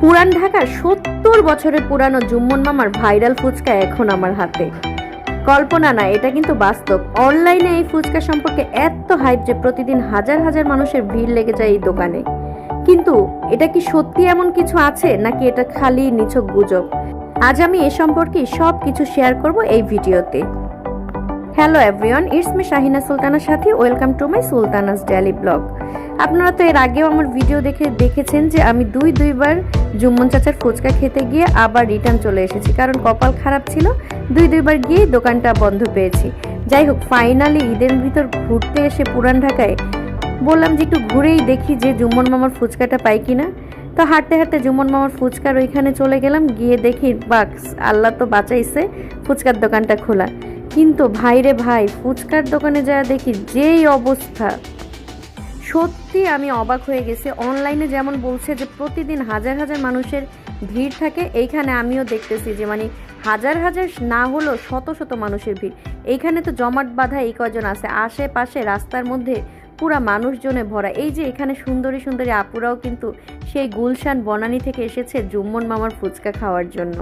পুরান ঢাকার সত্তর বছরের পুরানো জুম্মন মামার ভাইরাল ফুচকা এখন আমার হাতে। কল্পনা না, এটা কিন্তু বাস্তব। অনলাইনে এই ফুচকা সম্পর্কে এত হাইপ যে প্রতিদিন হাজার হাজার মানুষের ভিড় লেগে যায় এই দোকানে। কিন্তু এটা কি সত্যি এমন কিছু আছে, নাকি এটা খালি নিছক গুজব? আজ আমি এ সম্পর্কে সব কিছু শেয়ার করব এই ভিডিওতে। Hello everyone it's me Shahina সুলতানার সাথে welcome to my Sultana's daily blog আপনারা তো এর আগেও আমার ভিডিও দেখে দেখেছেন যে আমি দুই দুইবার জুম্মন চাচার ফুচকা খেতে গিয়ে আবার রিটার্ন চলে এসেছি। কারণ কপাল খারাপ ছিল, দুই দুইবার গিয়ে দোকানটা বন্ধ পেয়েছি। যাই হোক ফাইনালি ঈদের ভিতর ঘুরতে এসে পুরান ঢাকায় বললাম যে একটু ঘুরেই দেখি যে জুম্মন মামার ফুচকাটা পাই কিনা। তো হাঁটতে হাঁটতে জুম্মন মামার ফুচকার ওইখানে চলে গেলাম, গিয়ে দেখি বাক্স আল্লাহ তো বাঁচাইছে, ফুচকার দোকানটা খোলা। কিন্তু ভাইরে ভাই, ফুচকার দোকানে যা দেখি যেই অবস্থা। সত্যি আমি অবাক হয়ে গেছি। অনলাইনে যেমন বলছে যে প্রতিদিন হাজার হাজার মানুষের ভিড় থাকে, এইখানে আমিও দেখতেছি যে মানে হাজার হাজার না হলেও শত শত মানুষের ভিড়। এইখানে তো জমাট বাঁধা এই কজন আছে, আশেপাশে রাস্তার মধ্যে পুরা মানুষজনে ভরা। এই যে এখানে সুন্দরী সুন্দরী আপুরাও কিন্তু সেই গুলশান বনানী থেকে এসেছে জুম্মন মামার ফুচকা খাওয়ার জন্য।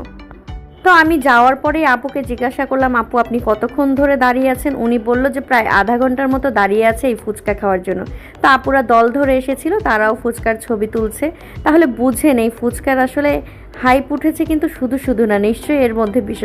তো আমি যাওয়ার পরে আপুকে জিজ্ঞাসা করলাম, আপু, আপনি কতক্ষণ ধরে দাঁড়িয়ে আছেন? উনি বলল যে, প্রায় আধা ঘণ্টার মতো দাঁড়িয়ে আছে এই ফুচকা খাওয়ার জন্য। তো আপুরা দল ধরে এসেছিল, তারাও ফুচকার ছবি তুলছে। তাহলে বুঝেন, এই ফুচকার আসলে হাইপ উঠেছে কিন্তু শুধু শুধু না, নিশ্চয়ই এর মধ্যে বিশেষ